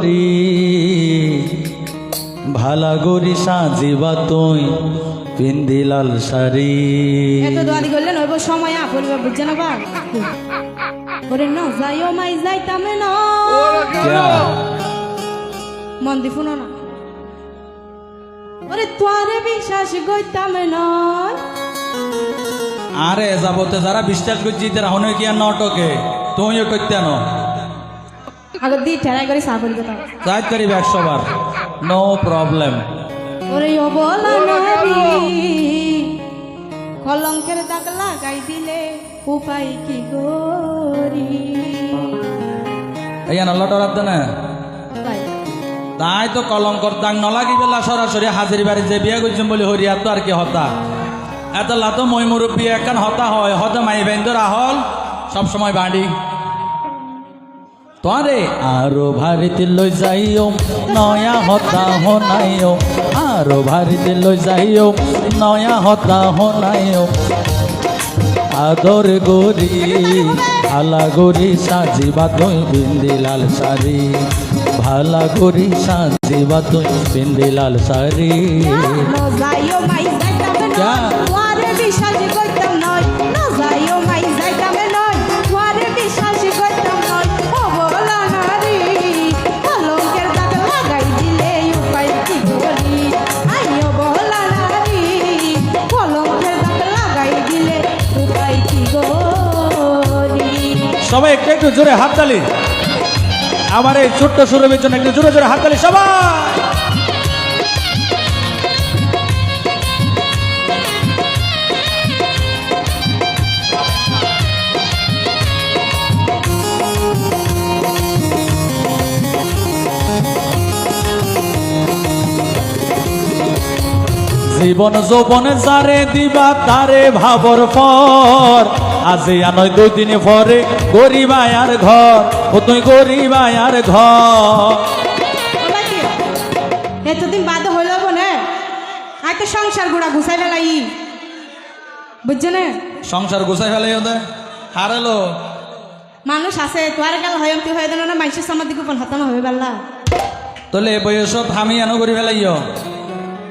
গরি ভালা গরি সাজিবা তুই পিন্দিলাল শাড়ি। এত দোয়াদি করলেন ওই সময় আ পরিবার বুঝছে না বা ওরে ন যাইও মাই যাইতামে ন? মন দি শুনো না। ওরে তোরে বিশ্বাস গইতামে আরে যাবতে যারা বিশ্বাস করছি তারা হনে কি আর নটকে? তুমিও করতে আনো। আগে দি ঠেরাই করে সা করি কথা চাই করিব একশো বার নো প্রবলেম ওরে ও বলা নারী কলঙ্কের দাগ লাগাই দিলে উপায় কি গরি এই নল্লাটা রাখতে না তাই। তো কলঙ্কর দাগ নলাগি বেলা সরাসরি হাজির বাড়ি যে বিয়া করছেন বলে হরিয়া তো আর কি হতা? এত লাতো মই মুরব্বী একখান হতা হয় হতে মাই বেন্দর আহল সব সময় বাড়ি। তোরে আরও ভারিতে লই যাইও নয়া হতা হনাইও আরও ভারিতে লই যাইও নয়া হতা হনাইও। আদর গরি ভালা গরি সাজিবা তুই বিন্দিলাল শাড়ি ভালা গরি সাজিবা তুই বিন্দিলাল শাড়ি ন সবাই একটু একটু জোরে হাততালি। আমার এই ছোট্ট সুরভির জন্য একটু জোরে জোরে হাততালি, সবাই! জীবন যৌবন যারে দিবা তারে ভাবর পর আজি আনয় দুই দিনে পরে গরিবায় আর ঘর ও তুই গরিবায় আর ঘর। এতদিন বাদ হইল বনে আই তো সংসার গুড়া ঘুষাই ফেলাই। বুঝছ না? সংসার গুছাই ফেলে ওদের হারালো মানুষ আছে তোয়ার গেল হয় তুই হয়ে দেন না মাইসের সমাধি গোপন হতাম হবে বেলা তোলে বয়সত হামি আনো করি ফেলাইও।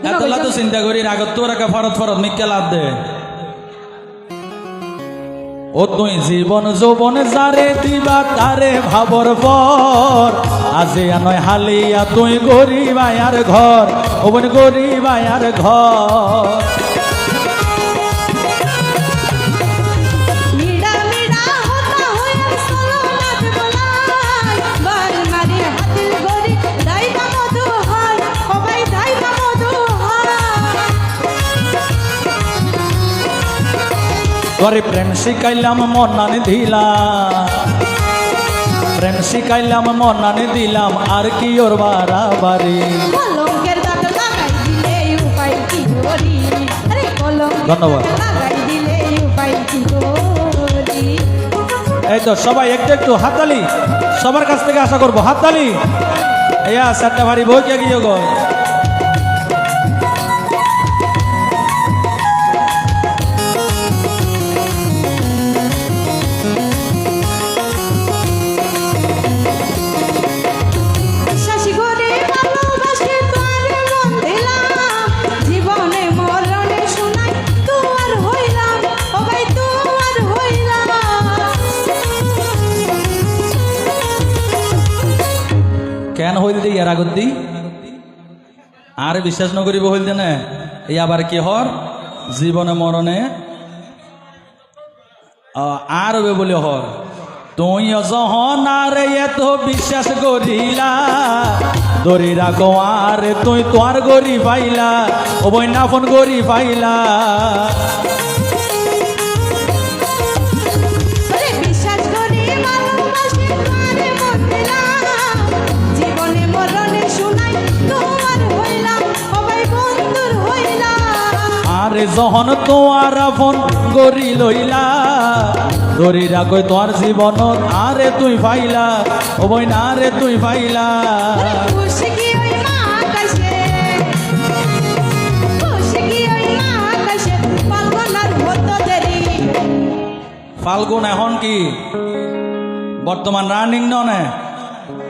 এতলা তো চিন্তা করি আগত তোর একা ফরত ফরত মিক্কে লাভ দে। ও তুই জীবন যৌবন যারে দিবা তারে ভাবর পর। আজি আনয় হালিয়া তুই গরিবায়ার ঘর, ও বোন গরিবায়ার ঘর। তোরে প্রেম শিখাইলাম মনানে দিলাম। প্রেম শিখাইলাম মনানে দিলাম আর কি ওর বাড়াবাড়ি। ধন্যবাদ। এই তো সবাই একটু একটু হাততালি। সবার কাছ থেকে আশা করব হাততালি। এয়া চারটা ভারী বই কে গিয়ে গো। কেন হইল দি ইয়ার আগত দি, আর বিশ্বাস নকরিব হইল দে না, এই আবার কি হর? জীবনে মরণে আর হবে বলে হর। তুই আর এত বিশ্বাস করিলা দরি রাখো আর তুই তোর গরি পাইলা ও বই না ফোন গরি পাইলা আরে যখন তোমার ফোন গরি লইলা। ধরি রাখো তোমার জীবন আরে তুই পাইলা ও বই না রে তুই পাইলা ফাল্গুন এখন কি? বর্তমান রানিং ননে।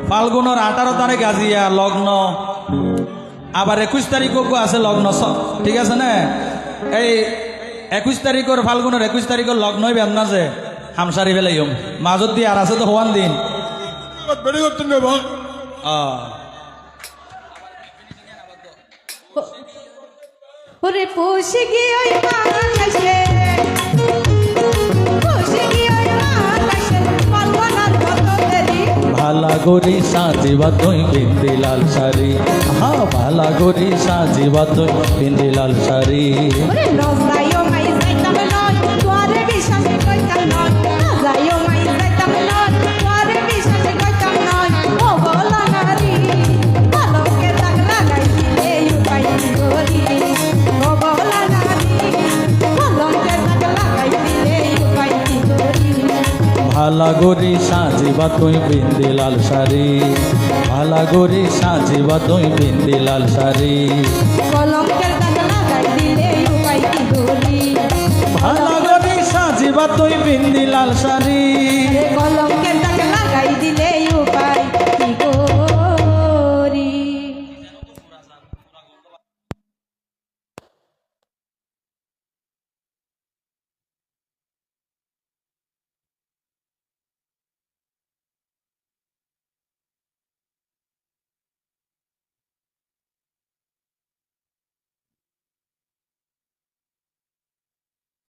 ফাল্গুনের আঠারো তারিখ আজিয়া লগ্ন। আবার একুশ তারিখও আছে লগ্ন ঠিক আছে না? এই একুশ তারিখের ফাল্গুনের একুশ তারিখের লগ্নই বেদনা যে হামসারি ফেলাইম মাজত দিয়ে আর আছে তো হওয়ান দিন। ওরে পুষে গিয়ে গরি সাজিবা তুই বিন্দি লাল শাড়ি। হা ভালা গরি সাজিবা তুই বিন্দি লাল শাড়ি। ভালা গরি সাজিবা তুই বিন্দি লাল শাড়ি। ভালা গরি সাজিবা তুই বিন্দি লাল শাড়ি। কলঙ্কের দাগ লাগাই দিলে উপায় কি করি ভালা গরি সাজিবা তুই বিন্দি লাল শাড়ি। কলঙ্ক